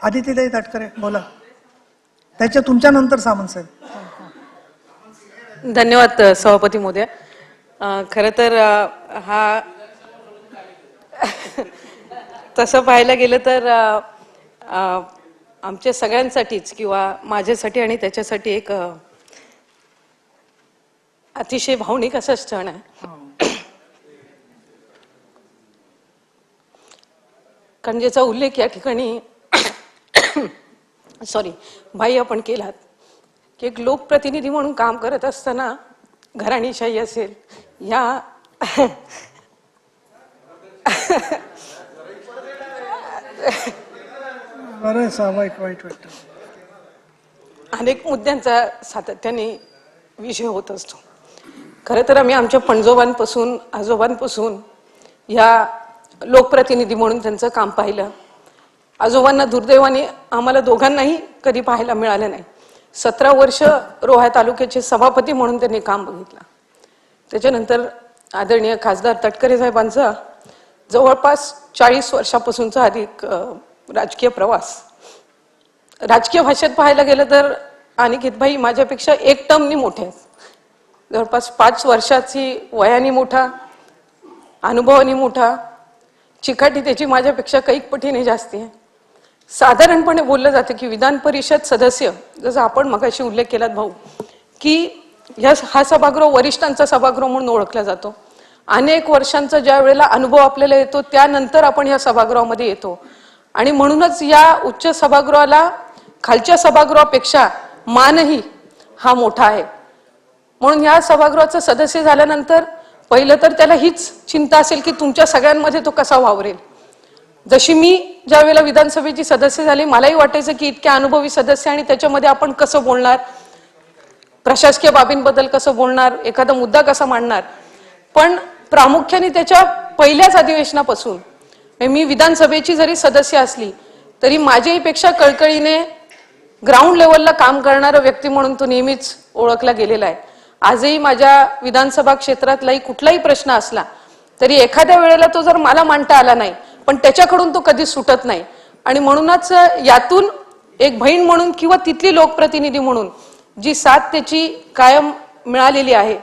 आदित्यताई ताटकरे बोला. त्याच्या तुमच्या नंतर सामंत साहेब. धन्यवाद सभापती मोदय खर तर हा तसं पाहायला गेलं तर आमच्या सगळ्यांसाठीच किंवा माझ्यासाठी आणि त्याच्यासाठी एक अतिशय भावनिक असा क्षण आहे. कारण ज्याचा उल्लेख या ठिकाणी सॉरी भाई आपण केलात. की एक लोकप्रतिनिधी म्हणून काम करत असताना घराणीशाही असेल या अनेक मुद्द्यांचा सातत्याने विषय होत असतो. खरं तर आम्ही आमच्या पणजोबांपासून आजोबांपासून या लोकप्रतिनिधी म्हणून त्यांचं काम पाहिलं. आजोबांना दुर्दैवाने आम्हाला दोघांनाही कधी पाहायला मिळालं नाही. सतरा वर्ष रोहा तालुक्याचे सभापती म्हणून त्यांनी काम बघितलं. त्याच्यानंतर आदरणीय खासदार तटकरे साहेबांचा जवळपास चाळीस वर्षापासूनचा अधिक राजकीय प्रवास. राजकीय भाषेत पाहायला गेलं तर अनिकेतभाई माझ्यापेक्षा एक टर्मनी मोठे आहेत. जवळपास पाच वर्षाची वयाने मोठा अनुभवाने मोठा. चिकाटी त्याची माझ्यापेक्षा कैक पटीने जास्ती आहे. साधारणपणे बोललं जातं की विधान परिषद सदस्य जसं आपण मगाशी उल्लेख केलात भाऊ की ह्या हा सभागृह वरिष्ठांचा सभागृह म्हणून ओळखला जातो. अनेक वर्षांचा ज्या वेळेला अनुभव आपल्याला येतो त्यानंतर आपण या सभागृहामध्ये येतो. आणि म्हणूनच या उच्च सभागृहाला खालच्या सभागृहापेक्षा मानही हा मोठा आहे. म्हणून या सभागृहाचं सदस्य झाल्यानंतर पहिलं तर त्याला हीच चिंता असेल की तुमच्या सगळ्यांमध्ये तो कसा वावरेल. जशी मी ज्या वेळेला विधानसभेची सदस्य झाली मलाही वाटायचं की इतके अनुभवी सदस्य आणि त्याच्यामध्ये आपण कसं बोलणार? प्रशासकीय बाबींबद्दल कसं बोलणार? एखादा मुद्दा कसा मांडणार? पण प्रामुख्याने त्याच्या पहिल्याच अधिवेशनापासून म्हणजे मी विधानसभेची जरी सदस्य असली तरी माझ्याहीपेक्षा कळकळीने ग्राउंड लेवलला काम करणारा व्यक्ती म्हणून तो नेहमीच ओळखला गेलेला आहे. आजही माझ्या विधानसभा क्षेत्रातलाही कुठलाही प्रश्न असला तरी एखाद्या वेळेला तो जर मला मांडता आला नाही पण त्याच्याकडून तो कधी सुटत नाही. आणि म्हणूनच यातून एक बहीण म्हणून किंवा तिथली लोकप्रतिनिधी म्हणून जी साथ त्याची कायम मिळालेली आहे.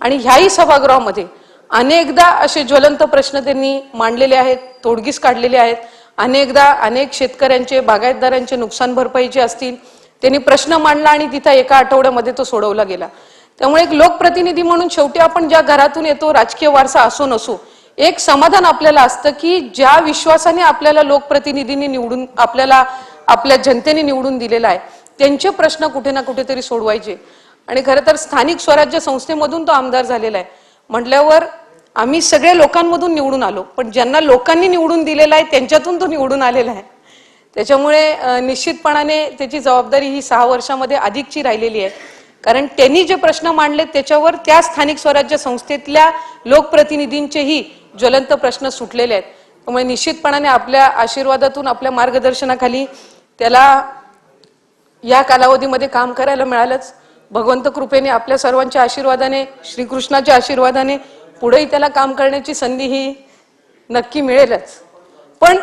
आणि ह्याही सभागृहामध्ये अनेकदा असे ज्वलंत प्रश्न त्यांनी मांडलेले आहेत तोडगीस काढलेले आहेत. अनेकदा अनेक शेतकऱ्यांचे बागायतदारांचे नुकसान भरपाईचे असतील त्यांनी प्रश्न मांडला आणि तिथं एका आठवड्यामध्ये तो सोडवला गेला. त्यामुळे एक लोकप्रतिनिधी म्हणून शेवटी आपण ज्या घरातून येतो राजकीय वारसा असो नसो एक समाधान आपल्याला असतं की ज्या विश्वासाने आपल्याला लोकप्रतिनिधींनी निवडून आपल्याला आपल्या जनतेने निवडून दिलेला आहे त्यांचे प्रश्न कुठे ना कुठेतरी सोडवायचे. आणि खरं तर स्थानिक स्वराज्य संस्थेमधून तो आमदार झालेला आहे. म्हटल्यावर आम्ही सगळ्या लोकांमधून निवडून आलो पण ज्यांना लोकांनी निवडून दिलेला आहे त्यांच्यातून तो निवडून आलेला आहे. त्याच्यामुळे निश्चितपणाने त्याची जबाबदारी ही सहा वर्षामध्ये अधिकची राहिलेली आहे. कारण त्यांनी जे प्रश्न मांडले त्याच्यावर त्या स्थानिक स्वराज्य संस्थेतल्या लोकप्रतिनिधींचेही ज्वलंत प्रश्न सुटलेले आहेत. त्यामुळे निश्चितपणाने आपल्या आशीर्वादातून आपल्या मार्गदर्शनाखाली त्याला या कालावधीमध्ये काम करायला मिळालंच. भगवंत कृपेने आपल्या सर्वांच्या आशीर्वादाने श्रीकृष्णाच्या आशीर्वादाने पुढेही त्याला काम करण्याची संधी ही नक्की मिळेलच. पण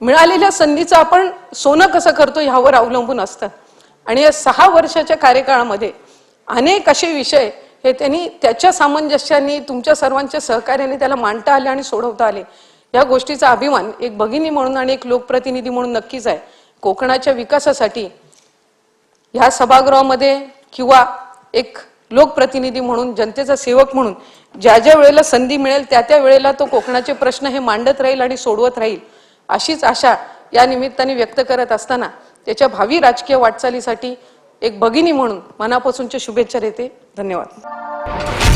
मिळालेल्या संधीचं आपण सोनं कसं करतो ह्यावर अवलंबून असतं. आणि या सहा वर्षाच्या कार्यकाळामध्ये अनेक असे विषय हे त्यांनी त्याच्या सामंजस्याने तुमच्या सर्वांच्या सहकार्याने त्याला मांडता आले आणि सोडवता आले. या गोष्टीचा अभिमान एक भगिनी म्हणून आणि एक लोकप्रतिनिधी म्हणून नक्कीच आहे. कोकणाच्या विकासासाठी ह्या सभागृहामध्ये किंवा एक लोकप्रतिनिधी म्हणून जनतेचा सेवक म्हणून ज्या ज्या वेळेला संधी मिळेल त्या त्या वेळेला तो कोकणाचे प्रश्न हे मांडत राहील आणि सोडवत राहील अशीच आशा या निमित्ताने व्यक्त करत असताना त्याच्या भावी राजकीय वाटचालीसाठी एक भगिनी म्हणून मनापासूनच्या शुभेच्छा देते. धन्यवाद.